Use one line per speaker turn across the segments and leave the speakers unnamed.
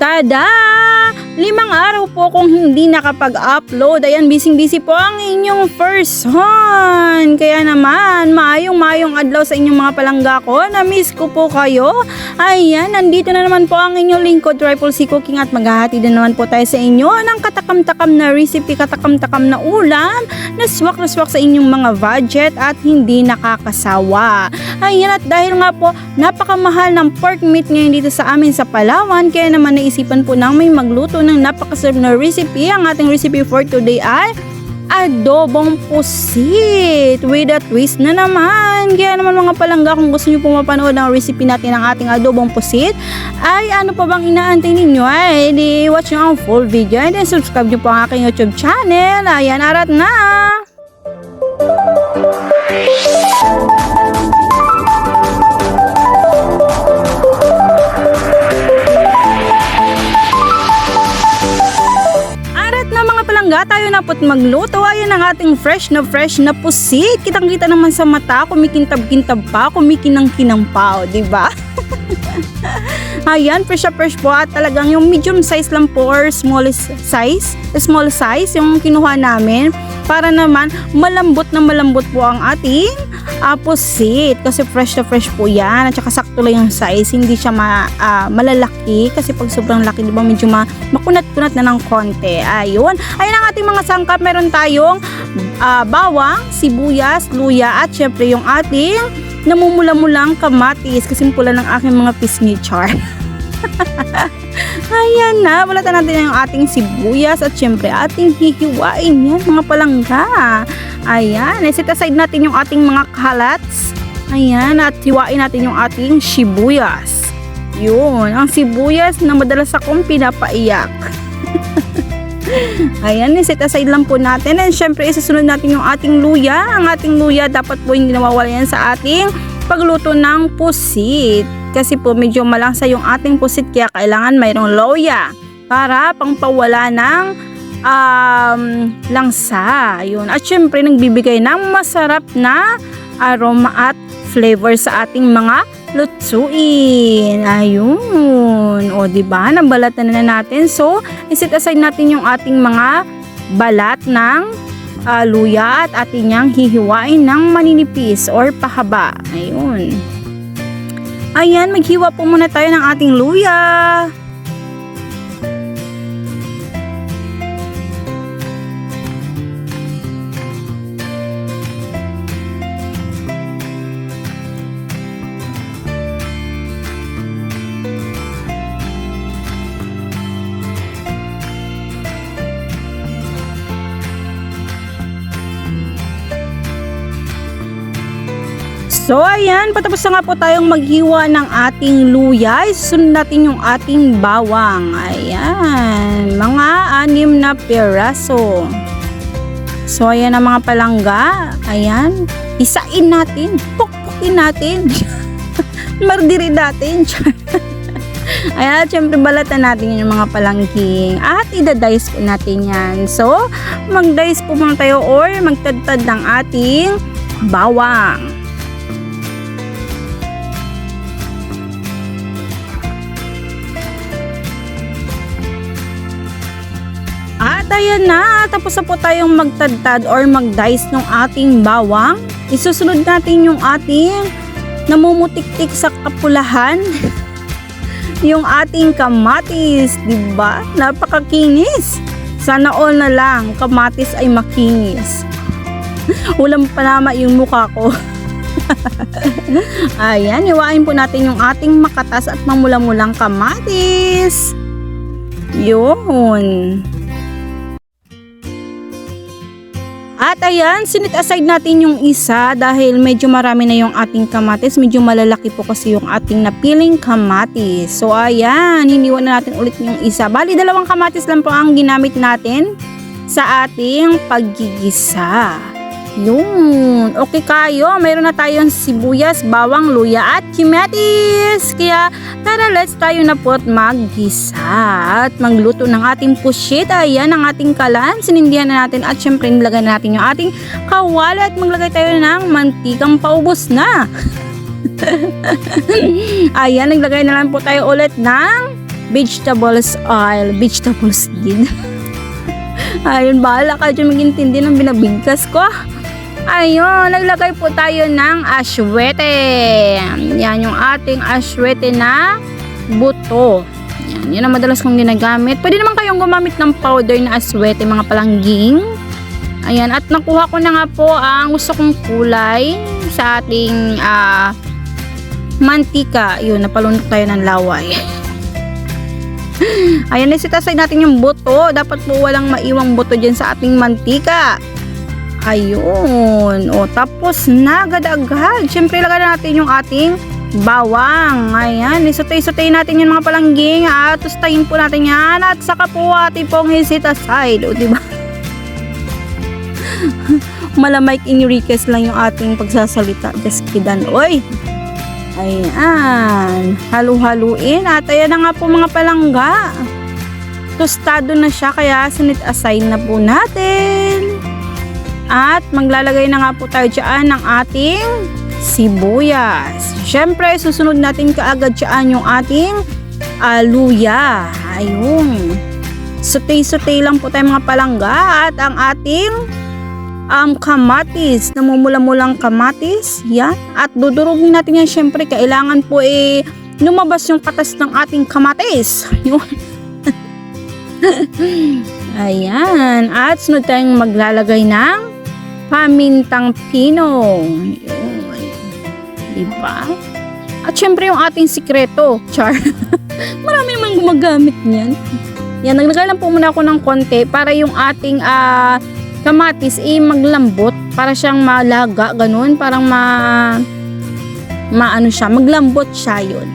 Tada! Limang araw po kung hindi nakapag-upload. Ayan, busy-busy po ang inyong first son. Kaya naman, maayong-maayong adlaw sa inyong mga palangga ko. Na-miss ko po kayo. Ayan, nandito na naman po ang inyong lingkod, Triple C Cooking at maghahati din naman po tayo sa inyo ng katakam-takam na recipe, katakam-takam na ulam na swak na swak sa inyong mga budget at hindi nakakasawa. Ayan, at dahil nga po, napakamahal ng pork meat ngayon dito sa amin sa Palawan, kaya naman naisipan po nang may magluto ng napakasarap na recipe. Ang ating recipe for today ay adobong pusit with a twist na naman. Kaya naman mga palangga kung gusto nyo po mapanood ng recipe natin ng ating adobong pusit, ay ano pa bang inaantay ninyo? Ay, di watch nyo ang full video and then subscribe nyo po ang aking YouTube channel. Ayan, arat na! Palangga, tayo na po't magluto. Ayan ang ating fresh na fresh na pusit. Kitang-kita naman sa mata, kumikintab-kintab pa, kumikinang-kinang pa, o, di ba? Ayan, fresh na fresh po at talagang yung medium size lang po or small size, small size yung kinuha namin para naman malambot na malambot po ang ating uh, pusit kasi fresh na fresh po yan. At saka sakto lang yung size. Hindi siya ma, ah, malalaki. Kasi pag sobrang laki di ba medyo ma, makunat-kunat na ng konti. Ayun. Ayun ang ating mga sangkap. Meron tayong ah, bawang, sibuyas, luya at syempre yung ating namumula-mulang kamatis. Kasi pula ng aking mga pisngi char Ayan na, balatan natin yung ating sibuyas at syempre ating hihiwain yan mga palangga. Ayan, set aside natin yung ating mga kalats. Ayan, at hiwain natin yung ating sibuyas. Yun, ang sibuyas na madalas akong pinapaiyak. Ayan, set aside lang po natin. And syempre, isasunod natin yung ating luya. Ang ating luya, dapat po hindi nawawala yan sa ating pagluto ng pusit. Kasi po medyo malangsa yung ating pusit kaya kailangan mayroong loya para pangpawala ng um, langsa. Yun. At syempre nagbibigay ng masarap na aroma at flavor sa ating mga lutsuin. Ayun. O, ba? Nabalatan na natin. So, iset aside natin yung ating mga balat ng ah, luya at ating niyang hihiwain ng maninipis or pahaba. Ayun. Ayan, maghiwa po muna tayo ng ating luya. So ayan, patapos na nga po tayong maghiwa ng ating luya. Isunod natin yung ating bawang. Ayan, mga anim na piraso. So ayan ang mga palangga. Ayan, isain natin, pukpukin natin. Mardirin natin. Ayan, syempre balatan natin yung mga palangking at idadice po natin yan. So, mag-dice po muna tayo or magtadtad ng ating bawang. Ayan na, tapos na po tayong magtadtad or mag-dice ng ating bawang. Isusunod natin yung ating namumutiktik sa kapulahan. yung ating kamatis, di ba? Napakakinis. Sana all na lang, kamatis ay makinis. Ulam panama yung mukha ko. Ayan, iwain po natin yung ating makatas at mamula-mulang kamatis. Yun. At ayan, sinit aside natin yung isa dahil medyo marami na yung ating kamatis. Medyo malalaki po kasi yung ating napiling kamatis. So ayan, hiniwan na natin ulit yung isa. Bali, dalawang kamatis lang po ang ginamit natin sa ating paggigisa. Yun. Okay kayo. Mayroon na tayong sibuyas, bawang, luya at kamatis. Kaya tara let's tayo na po't maggisa at magluto ng ating pushit. Ayan ang ating kalan. Sinindihan na natin at syempre nilagay na natin yung ating kawali at maglagay tayo ng mantikang paubos na. Ayan, naglagay na lang po tayo ulit ng vegetables oil, vegetables din. Ayun, bahala ka dyan mag-intindi ng binabigkas ko. Ayun, naglagay po tayo ng aswete. Yan yung ating aswete na buto. Yan, yun ang madalas kong ginagamit. Pwede naman kayong gumamit ng powder na aswete, mga palangging. Ayan, at nakuha ko na nga po ang gusto kong kulay sa ating ah, mantika. Yun, napalunok tayo ng laway. Ayan, isitasay natin yung buto. Dapat po walang maiwang buto dyan sa ating mantika. Ayun. O, tapos na agad-agad. Siyempre, lagay na natin yung ating bawang. Ayan, isutay-sutay natin yung mga palangging. At tustayin po natin yan. At saka po ating pong isit aside. O, diba? Malamike Enriquez lang yung ating pagsasalita. Deskidan. Oy! Ayan. Halu-haluin. At ayan na nga po mga palangga. Tostado na siya kaya sinit aside na po natin. At maglalagay na nga po tayo dyan ng ating sibuyas. Siyempre, susunod natin kaagad dyan yung ating aluya. Ayun. Sutay-sutay lang po tayo mga palangga at ang ating um, kamatis, namumula-mulang kamatis, yan. At dudurugin natin yan syempre, kailangan po eh, lumabas yung katas ng ating kamatis. Ayan. At sunod tayong maglalagay ng pamintang pino. Yun. Diba? At syempre yung ating sikreto, char. Marami naman gumagamit niyan. Yan, naglagay lang po muna ako ng konti para yung ating ah, kamatis eh maglambot. Para siyang malaga ganun. Parang ma maano siya maglambot siya yun.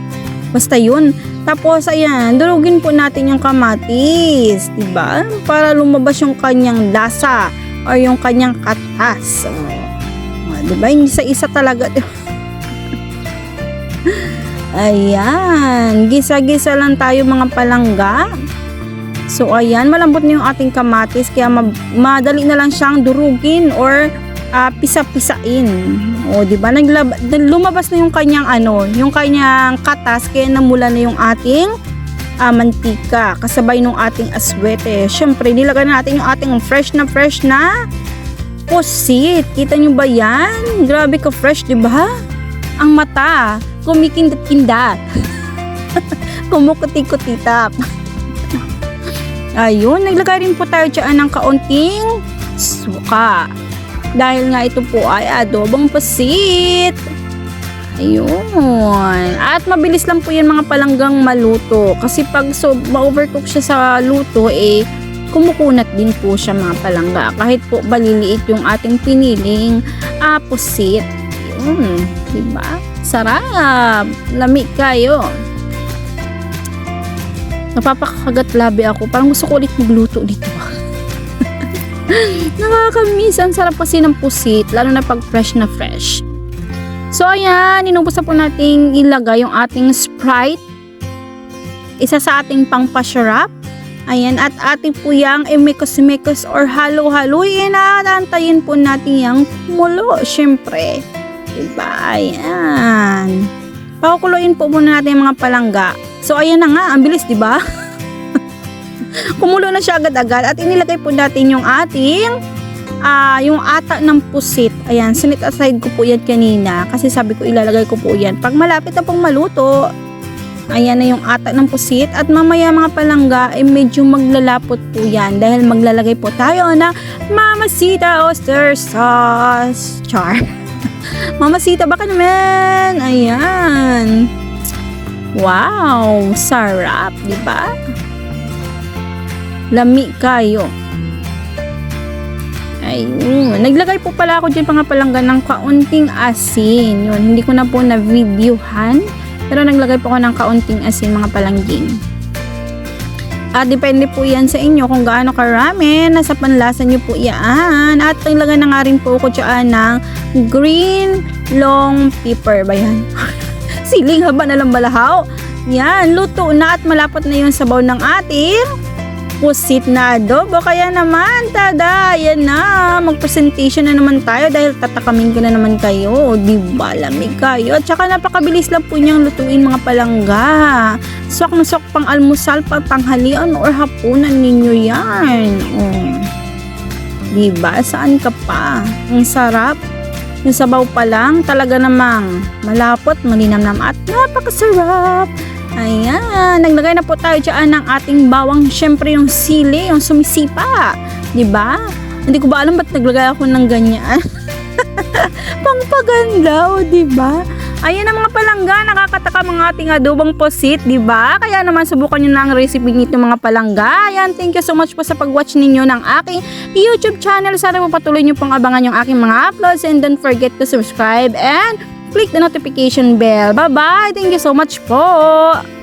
Basta yun. Tapos ayan durugin po natin yung kamatis di ba para lumabas yung kanyang lasa o yung kanyang katas. Oh. di ba yung isa-isa talaga. Ayan. Gisa-gisa lang tayo mga palangga So ayan, malambot na yung ating kamatis kaya ma- madali na lang siyang durugin or ah, pisa-pisain. O di ba? Lumabas na yung kanyang ano, yung kanyang katas kaya namula na yung ating ah, mantika kasabay nung ating aswete. Syempre, nilagay na natin yung ating fresh na fresh na pusit. Kita nyo ba yan? Grabe ka fresh, di ba? Ang mata, kumikindat-kindat. Kumukuti-kutitap. Ayun, naglagay rin po tayo dyan ng kaunting suka. Dahil nga ito po ay adobong pasit. Ayun. At mabilis lang po yan mga palanggang maluto. Kasi pag so, ma-overcook siya sa luto, eh, kumukunat din po siya mga palangga. Kahit po baliliit yung ating piniling ah, pusit. Ayun. Diba? Sarap. Lamig kayo. Napapakagat labi ako. Parang gusto ko ulit magluto dito. Nakakamiss. Ang sarap kasi ng pusit. Lalo na pag fresh na fresh. So ayan, inubos na po nating ilagay yung ating Sprite. Isa sa ating pangpasyarap. Ayan, at ating po yung imikos-mikos or halo-haloyin at po natin yung mulo, syempre. Diba? Ayan. Pakukuluin po muna natin yung mga palangga. So ayan na nga, ang bilis, 'di ba? Kumulo na siya agad-agad at inilagay po natin yung ating ah yung ata ng pusit. Ayan, sinit aside ko po yan kanina kasi sabi ko ilalagay ko po yan. Pag malapit na pong maluto, ayan na yung ata ng pusit at mamaya mga palangga ay eh, medyo maglalapot po yan dahil maglalagay po tayo ng Mamasita Oyster Sauce. Char. Mamasita baka naman. Ayan. Wow, sarap, di ba? Lami kayo. Ayun. Naglagay po pala ako dyan mga palangga ng kaunting asin. Yun, hindi ko na po na videohan. Pero naglagay po ako ng kaunting asin mga palangging. At depende po yan sa inyo kung gaano karami. Nasa panlasa nyo po yan. At naglagay na nga rin po ako dyan ng green long pepper ba yan? Siling haba na lang balahaw. Yan, luto na at malapot na yung sabaw ng ating pusit na adobo. Kaya naman, tada, yan na. Mag-presentation na naman tayo dahil tatakamin ko na naman kayo. Di ba, lamig kayo. At saka napakabilis lang po niyang lutuin mga palangga. Sok na sok pang almusal, pang tanghalian or hapunan ninyo yan. Oh. Di ba? Saan ka pa? Ang sarap. Yung sabaw pa lang, talaga namang malapot, malinamnam at napakasarap. Ayan, naglagay na po tayo dyan ng ating bawang, syempre yung sili, yung sumisipa. Ba? Hindi ko ba alam ba't naglagay ako ng ganyan. Pangpaganda, o di ba? Ayan ang mga palangga, nakakataka mga ating adobong posit, di ba? Kaya naman subukan nyo na ang recipe nito mga palangga. Ayan, thank you so much po sa pag-watch ninyo ng aking YouTube channel. Sana po patuloy nyo pong abangan yung aking mga uploads and don't forget to subscribe and click the notification bell. Bye-bye! Thank you so much po!